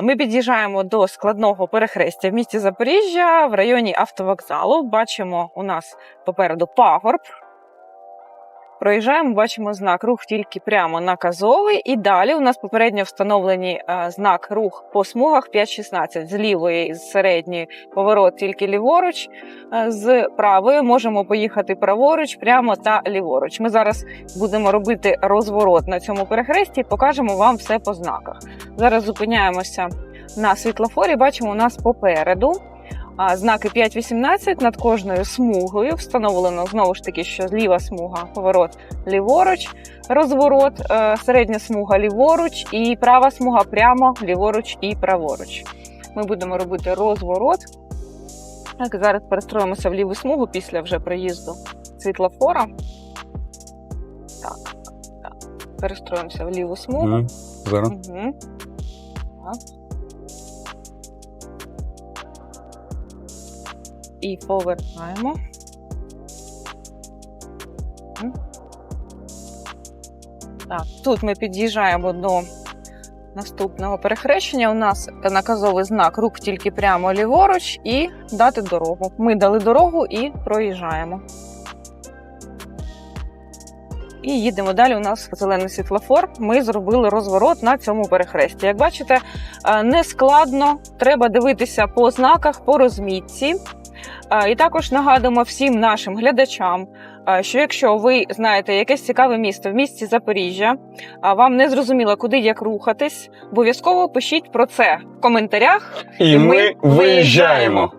Ми під'їжджаємо до складного перехрестя в місті Запоріжжя в районі автовокзалу. Бачимо у нас попереду пагорб. Проїжджаємо, бачимо знак рух тільки прямо на казовий. І далі у нас попередньо встановлені е, знак рух по смугах 5.16. З лівої з середньої поворот тільки ліворуч. Е, З правої можемо поїхати праворуч, прямо та ліворуч. Ми зараз будемо робити розворот на цьому перехресті і покажемо вам все по знаках. Зараз зупиняємося на світлофорі. Бачимо у нас попереду знаки 5.18 над кожною смугою. Встановлено знову ж таки, що зліва смуга поворот ліворуч, розворот, е, середня смуга ліворуч і права смуга прямо ліворуч і праворуч. Ми будемо робити розворот. Так, зараз перестроїмося в ліву смугу після вже проїзду світлофора. Так, так. Перестроїмося в ліву смугу. Зараз. Угу. І повертаємо. Так, тут ми під'їжджаємо до наступного перехрещення. У нас наказовий знак рух тільки прямо ліворуч і дати дорогу. Ми дали дорогу і проїжджаємо. І їдемо далі. У нас зелений світлофор. Ми зробили розворот на цьому перехресті. Як бачите, е, не складно. Треба дивитися по знаках, по розмітці. Е, І також нагадуємо всім нашим глядачам, е, що якщо ви знаєте якесь цікаве місто в місті Запоріжжя, а вам не зрозуміло, куди як рухатись, обов'язково пишіть про це в коментарях. І ми виїжджаємо.